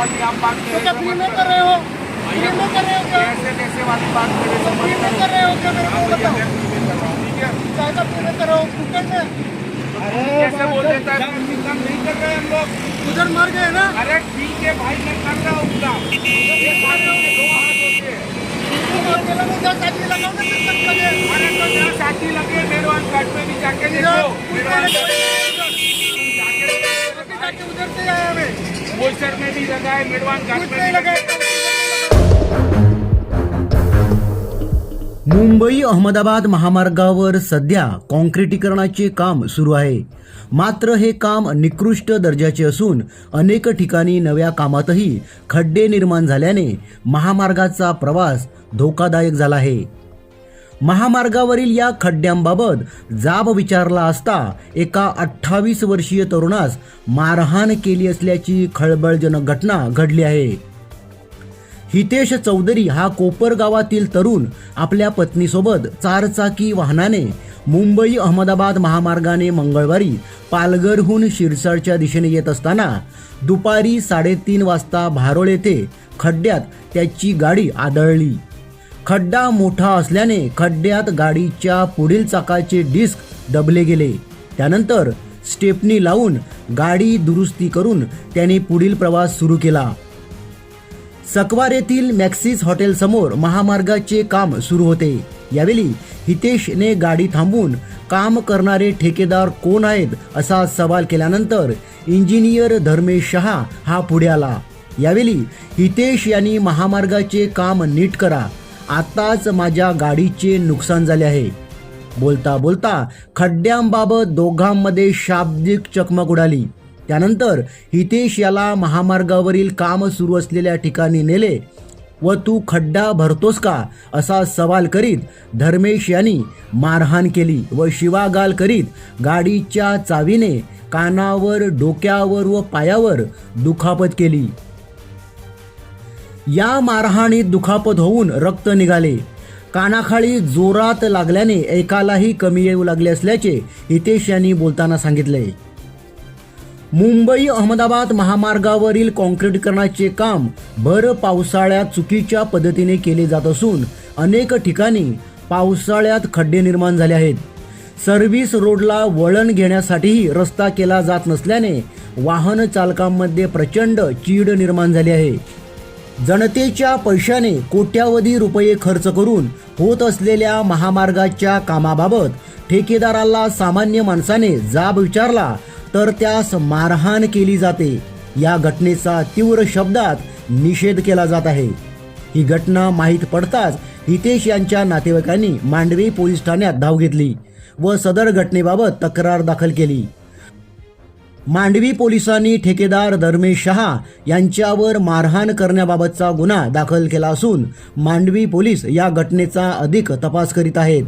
वाली आप बात तो करें क्या तो फ्री मत में करो। कर रहे हो? फ्री में कर रहे हो क्या? कैसे कैसे वाली बात करें तो तो फ्री मत में करो कर रहे हो क्या? मेरे हाँ को भैया बताओ। मैं फ्री में कर रहा हूँ ठीक है? चाय का फ्री में कर रहे हो? फुकट में? कैसे बोल देता है काम काम नहीं कर रहे हम लोग। उधर मर गए ना? अरे ठीक है भाई मैं कर रहा हूँ काम। एक हाथ में दो हाथ होते हैं। तुम अकेला में जा साथी लगाओ ना तब तक लगे अरे तो जहाँ साथी लगे मेरवान घाट में भी जाके देखो। मेरवान घाट में जाके देखो। अभी जाके उधर से आया मैं। में भी लगा है घाट में लगा है। मुंबई अहमदाबाद महामार्गावर सध्या कॉन्क्रिटीकरणाचे काम सुरू आहे. मात्र हे काम निकृष्ट दर्जाचे असून अनेक ठिकाणी नव्या कामातही खड्डे निर्माण झाल्याने महामार्गाचा प्रवास धोकादायक झाला आहे. महामार्गावरील या खड्ड्यांबाबत जाब विचारला असता एका अठ्ठावीस वर्षीय तरुणास मारहाण केली असल्याची खळबळजनक घटना घडली आहे. हितेश चौधरी हा कोपर गावातील तरुण आपल्या पत्नीसोबत चारचाकी वाहनाने मुंबई अहमदाबाद महामार्गाने मंगळवारी पालघरहून शिरसाळच्या दिशेने येत असताना दुपारी साडेतीन वाजता भारोळ येथे खड्ड्यात त्याची गाडी आदळली. खड्डा मोठा असल्याने खड्ड्यात गाडीच्या पुढील चाकाचे डिस्क दबले गेले. त्यानंतर स्टेपनी लावून गाडी दुरुस्ती करून त्याने पुढील प्रवास सुरू केला. सकवार येथील मॅक्सिस हॉटेलसमोर महामार्गाचे काम सुरू होते. यावेळी हितेशने गाडी थांबवून काम करणारे ठेकेदार कोण आहेत असा सवाल केल्यानंतर इंजिनियर धर्मेश शहा हा पुढे आला. यावेळी हितेश यांनी महामार्गाचे काम नीट करा. आताच माझ्या गाडीचे नुकसान झाले आहे. बोलता बोलता खड्ड्यांबाबत दोघांमध्ये शाब्दिक चकमक उडाली. त्यानंतर हितेश याला महामार्गावरील काम सुरू असलेल्या ठिकाणी नेले. व तू खड्डा भरतोस का? असा सवाल करीत धर्मेश यांनी मारहाण केली व शिवागाल करीत गाडीच्या चावीने कानावर डोक्यावर व पायावर दुखापत केली. या मारहाणीत दुखापत होऊन रक्त निघाले. कानाखाली जोरात लागल्याने एकालाही कमी येऊ लागले असल्याचे हितेश यांनी बोलताना सांगितले. मुंबई अहमदाबाद महामार्गावरील कॉन्क्रीटीकरणाचे काम भर पावसाळ्यात चुकीच्या पद्धतीने केले जात असून अनेक ठिकाणी पावसाळ्यात खड्डे निर्माण झाले आहेत. सर्व्हिस रोडला वळण घेण्यासाठीही रस्ता केला जात नसल्याने वाहन चालकांमध्ये प्रचंड चीड निर्माण झाली आहे. जनतेच्या पैशाने कोट्यावधी रुपये खर्च करून होत असलेल्या महामार्गाच्या कामाबाबत ठेकेदाराला सामान्य माणसाने जाब विचारला तर त्यास मारहाण केली जाते. या घटनेचा तीव्र शब्दात निषेध केला जात आहे. ही घटना माहीत पडताच हितेश यांच्या नातेवाईकांनी मांडवी पोलीस ठाण्यात धाव घेतली व सदर घटनेबाबत तक्रार दाखल केली. मांडवी पोलिसांनी ठेकेदार धर्मेश शहा यांच्यावर मारहाण करण्याबाबतचा गुन्हा दाखल केला असून मांडवी पोलीस या घटनेचा अधिक तपास करीत आहेत.